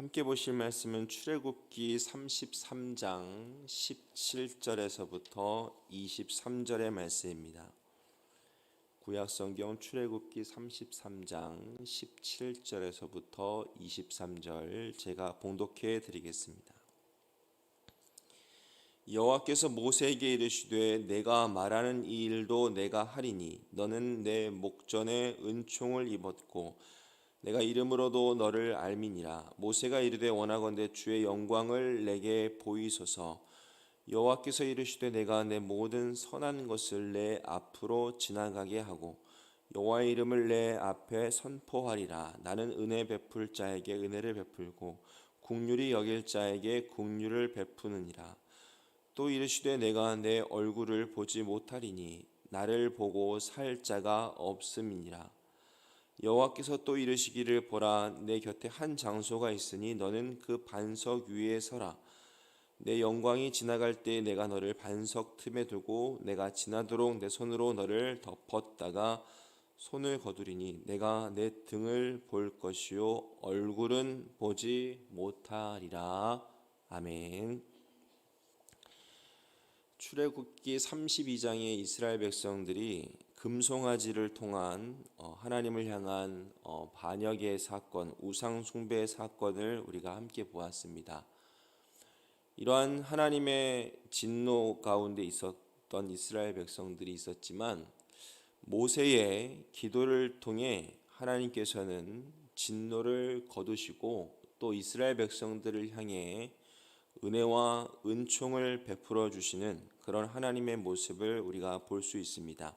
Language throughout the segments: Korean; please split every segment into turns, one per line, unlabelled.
함께 보실 말씀은 출애굽기 33장 17절에서부터 23절의 말씀입니다. 구약 성경 출애굽기 33장 17절에서부터 23절 제가 봉독해 드리겠습니다. 여호와께서 모세에게 이르시되 내가 말하는 이 일도 내가 하리니 너는 내 목전에 은총을 입었고 내가 이름으로도 너를 알미니라. 모세가 이르되 원하건대 주의 영광을 내게 보이소서. 여호와께서 이르시되 내가 내 모든 선한 것을 내 앞으로 지나가게 하고 여호와의 이름을 내 앞에 선포하리라. 나는 은혜 베풀 자에게 은혜를 베풀고 국률이 여길 자에게 국률을 베푸느니라. 또 이르시되 내가 내 얼굴을 보지 못하리니 나를 보고 살 자가 없음이니라 여호와께서 또 이르시기를 보라 내 곁에 한 장소가 있으니 너는 그 반석 위에 서라 내 영광이 지나갈 때 내가 너를 반석 틈에 두고 내가 지나도록 내 손으로 너를 덮었다가 손을 거두리니 내가 내 등을 볼 것이요 얼굴은 보지 못하리라 아멘. 출애굽기 32장의 이스라엘 백성들이 금송아지를 통한 어, 하나님을 향한 어, 반역의 사건, 우상 숭배의 사건을 우리가 함께 보았습니다. 이러한 하나님의 진노 가운데 있었던 이스라엘 백성들이 있었지만 모세의 기도를 통해 하나님께서는 진노를 거두시고 또 이스라엘 백성들을 향해 은혜와 은총을 베풀어 주시는 그런 하나님의 모습을 우리가 볼 수 있습니다.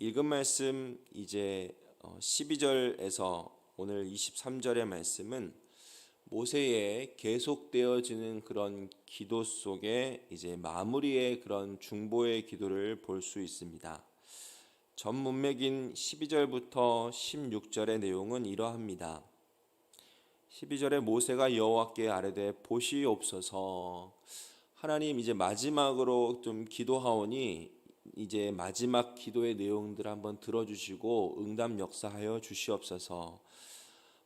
읽은 말씀 이제 12절에서 오늘 23절의 말씀은 모세의 계속되어지는 그런 기도 속에 이제 마무리의 그런 중보의 기도를 볼 수 있습니다. 전 문맥인 12절부터 16절의 내용은 이러합니다. 12절에 모세가 여호와께 아뢰되 보시옵소서 하나님 이제 마지막으로 좀 기도하오니 이제 마지막 기도의 내용들 한번 들어주시고 응답 역사하여 주시옵소서.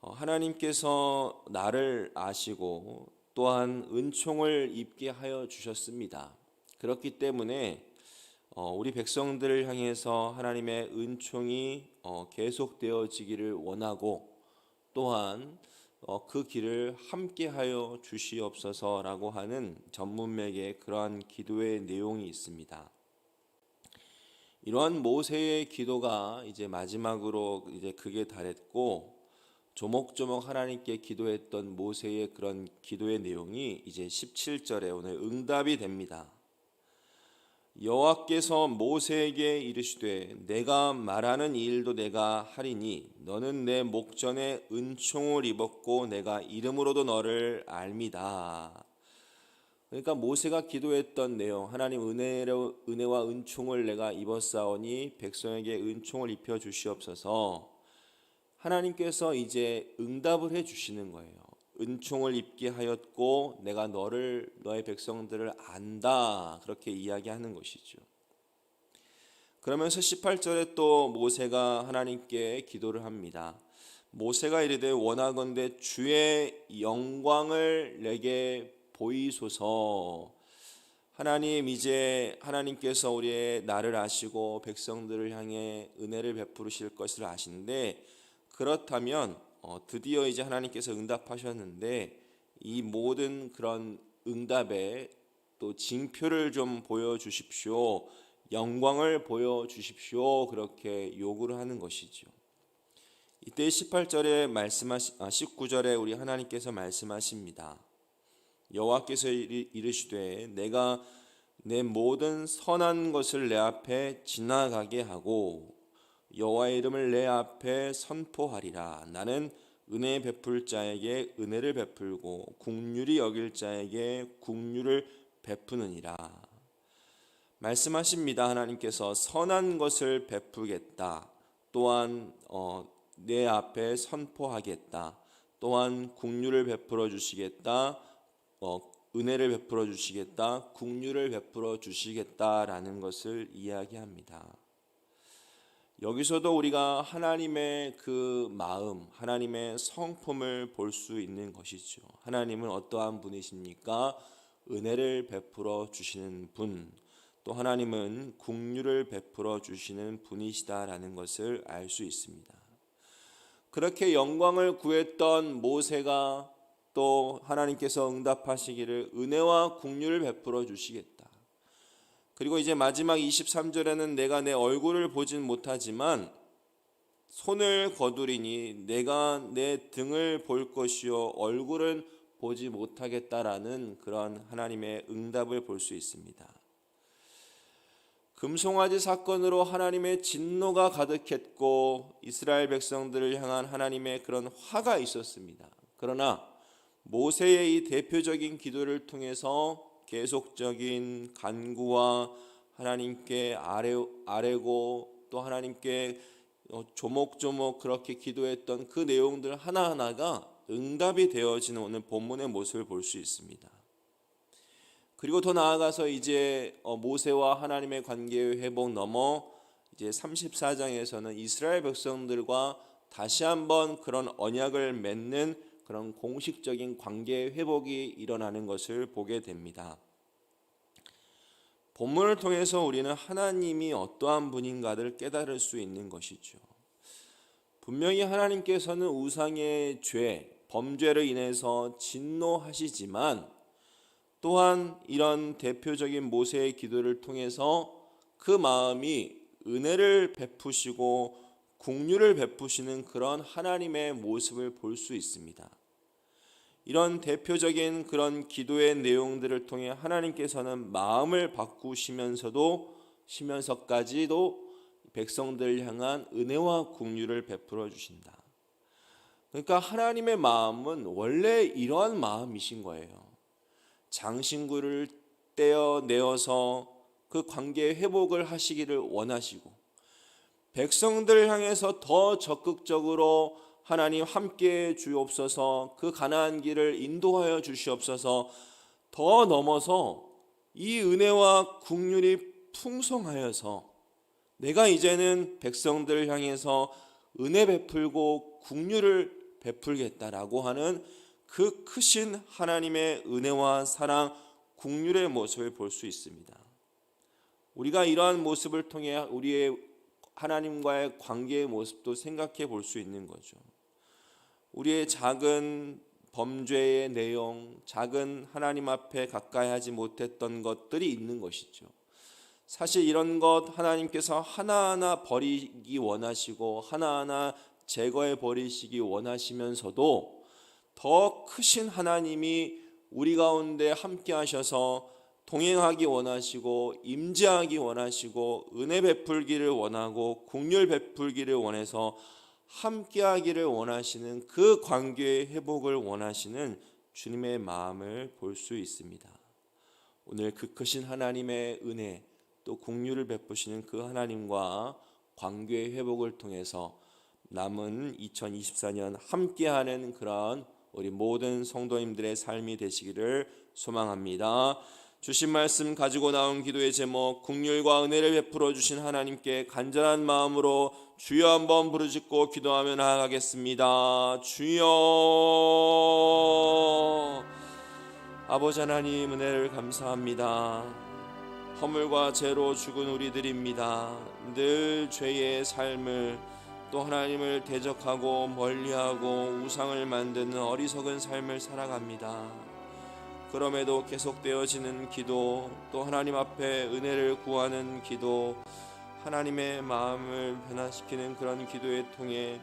어, 하나님께서 나를 아시고 또한 은총을 입게 하여 주셨습니다. 그렇기 때문에 어, 우리 백성들을 향해서 하나님의 은총이 어, 계속되어지기를 원하고 또한 그 길을 함께하여 주시옵소서라고 하는 전문맥의 그러한 기도의 내용이 있습니다. 이러한 모세의 기도가 이제 마지막으로 이제 그게 달했고 조목조목 하나님께 기도했던 모세의 그런 기도의 내용이 이제 17절에 오늘 응답이 됩니다. 여호와께서 모세에게 이르시되 내가 말하는 일도 내가 하리니 너는 내 목전에 은총을 입었고 내가 이름으로도 너를 알미다. 그러니까 모세가 기도했던 내용 하나님 은혜로 은혜와 은총을 내가 입었사오니 백성에게 은총을 입혀 주시옵소서. 하나님께서 이제 응답을 해 주시는 거예요. 은총을 입게 하였고 내가 너를 너의 백성들을 안다. 그렇게 이야기하는 것이죠. 그러면서 18절에 또 모세가 하나님께 기도를 합니다. 모세가 이르되 원하건대 주의 영광을 내게 보이소서. 하나님 이제 하나님께서 우리의 나를 아시고 백성들을 향해 은혜를 베푸실 것을 아신데 그렇다면 어, 드디어 이제 하나님께서 응답하셨는데 이 모든 그런 응답에 또 징표를 좀 보여 주십시오. 영광을 보여 주십시오. 그렇게 요구를 하는 것이죠. 이때 18절에 말씀하시 아, 19절에 우리 하나님께서 말씀하십니다. 여호와께서 이르시되 내가 내 모든 선한 것을 내 앞에 지나가게 하고 여호와의 이름을 내 앞에 선포하리라. 나는 은혜 베풀 자에게 은혜를 베풀고 국률이 여길 자에게 국률을 베푸느니라. 말씀하십니다. 하나님께서 선한 것을 베푸겠다. 또한 어, 내 앞에 선포하겠다. 또한 국률을 베풀어 주시겠다 어, 은혜를 베풀어 주시겠다, 국류를 베풀어 주시겠다라는 것을 이야기합니다. 여기서도 우리가 하나님의 그 마음, 하나님의 성품을 볼 수 있는 것이죠. 하나님은 어떠한 분이십니까? 은혜를 베풀어 주시는 분, 또 하나님은 국류를 베풀어 주시는 분이시다라는 것을 알 수 있습니다. 그렇게 영광을 구했던 모세가 또 하나님께서 응답하시기를 은혜와 국류를 베풀어 주시겠다. 그리고 이제 마지막 23절에는 내가 내 얼굴을 보진 못하지만 손을 거두리니 내가 내 등을 볼 것이요 얼굴은 보지 못하겠다라는 그런 하나님의 응답을 볼 수 있습니다. 금송아지 사건으로 하나님의 진노가 가득했고 이스라엘 백성들을 향한 하나님의 그런 화가 있었습니다. 그러나 모세의 이 대표적인 기도를 통해서 계속적인 간구와 하나님께 아뢰, 아뢰고 또 하나님께 조목조목 그렇게 기도했던 그 내용들 하나하나가 응답이 되어지는 오늘 본문의 모습을 볼 수 있습니다. 그리고 더 나아가서 이제 모세와 하나님의 관계의 회복 넘어 이제 34장에서는 이스라엘 백성들과 다시 한번 그런 언약을 맺는 그런 공식적인 관계 회복이 일어나는 것을 보게 됩니다. 본문을 통해서 우리는 하나님이 어떠한 분인가를 깨달을 수 있는 것이죠. 분명히 하나님께서는 우상의 죄, 범죄를 인해서 진노하시지만 또한 이런 대표적인 모세의 기도를 통해서 그 마음이 은혜를 베푸시고 국류를 베푸시는 그런 하나님의 모습을 볼 수 있습니다. 이런 대표적인 그런 기도의 내용들을 통해 하나님께서는 마음을 바꾸시면서도 시면서까지도 백성들을 향한 은혜와 국류를 베풀어 주신다. 그러니까 하나님의 마음은 원래 이러한 마음이신 거예요. 장신구를 떼어내어서 그 관계 회복을 하시기를 원하시고 백성들을 향해서 더 적극적으로 하나님 함께 주옵소서 그 가나안 길을 인도하여 주시옵소서 더 넘어서 이 은혜와 국률이 풍성하여서 내가 이제는 백성들을 향해서 은혜 베풀고 국률을 베풀겠다라고 하는 그 크신 하나님의 은혜와 사랑, 국률의 모습을 볼 수 있습니다. 우리가 이러한 모습을 통해 우리의 하나님과의 관계의 모습도 생각해 볼 수 있는 거죠. 우리의 작은 범죄의 내용, 작은 하나님 앞에 가까이 하지 못했던 것들이 있는 것이죠. 사실 이런 것 하나님께서 하나하나 버리기 원하시고 하나하나 제거해 버리시기 원하시면서도 더 크신 하나님이 우리 가운데 함께 하셔서 동행하기 원하시고 임재하기 원하시고 은혜 베풀기를 원하고 국률 베풀기를 원해서 함께하기를 원하시는 그 관계의 회복을 원하시는 주님의 마음을 볼 수 있습니다. 오늘 그 크신 하나님의 은혜 또 국류를 베푸시는 그 하나님과 관계의 회복을 통해서 남은 2024년 함께하는 그런 우리 모든 성도님들의 삶이 되시기를 소망합니다. 주신 말씀 가지고 나온 기도의 제목 국률과 은혜를 베풀어 주신 하나님께 간절한 마음으로 주여 한번 부르짖고 기도하며 나아가겠습니다. 주여 아버지 하나님 은혜를 감사합니다. 허물과 죄로 죽은 우리들입니다. 늘 죄의 삶을 또 하나님을 대적하고 멀리하고 우상을 만드는 어리석은 삶을 살아갑니다. 그럼에도 계속되어지는 기도, 또 하나님 앞에 은혜를 구하는 기도, 하나님의 마음을 변화시키는 그런 기도에 통해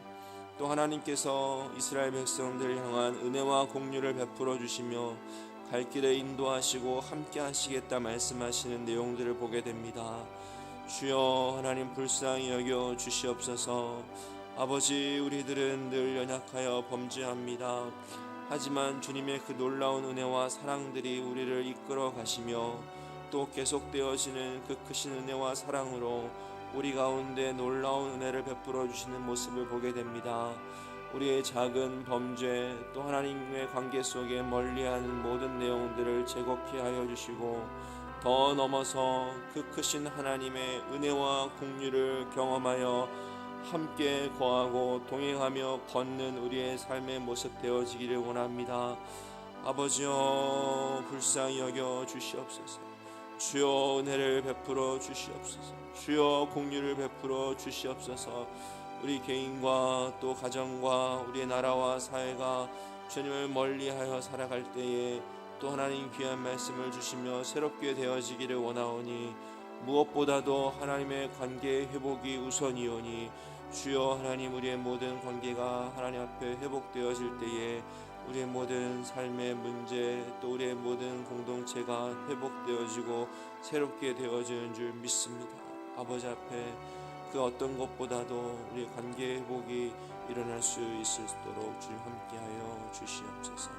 또 하나님께서 이스라엘 백성들을 향한 은혜와 공유를 베풀어 주시며 갈 길에 인도하시고 함께 하시겠다 말씀하시는 내용들을 보게 됩니다. 주여 하나님 불쌍히 여겨 주시옵소서. 아버지 우리들은 늘 연약하여 범죄합니다. 하지만 주님의 그 놀라운 은혜와 사랑들이 우리를 이끌어 가시며 또 계속되어지는 그 크신 은혜와 사랑으로 우리 가운데 놀라운 은혜를 베풀어 주시는 모습을 보게 됩니다. 우리의 작은 범죄 또 하나님의 관계 속에 멀리하는 모든 내용들을 제곡케 하여 주시고 더 넘어서 그 크신 하나님의 은혜와 공유를 경험하여 함께 거하고 동행하며 걷는 우리의 삶의 모습 되어지기를 원합니다. 아버지여 불쌍히 여겨 주시옵소서. 주여 은혜를 베풀어 주시옵소서. 주여 공유를 베풀어 주시옵소서. 우리 개인과 또 가정과 우리의 나라와 사회가 주님을 멀리하여 살아갈 때에 또 하나님 귀한 말씀을 주시며 새롭게 되어지기를 원하오니 무엇보다도 하나님의 관계 회복이 우선이오니 주여 하나님 우리의 모든 관계가 하나님 앞에 회복되어질 때에 우리의 모든 삶의 문제 또 우리의 모든 공동체가 회복되어지고 새롭게 되어지는 줄 믿습니다. 아버지 앞에 그 어떤 것보다도 우리의 관계 회복이 일어날 수 있도록 주님 함께하여 주시옵소서.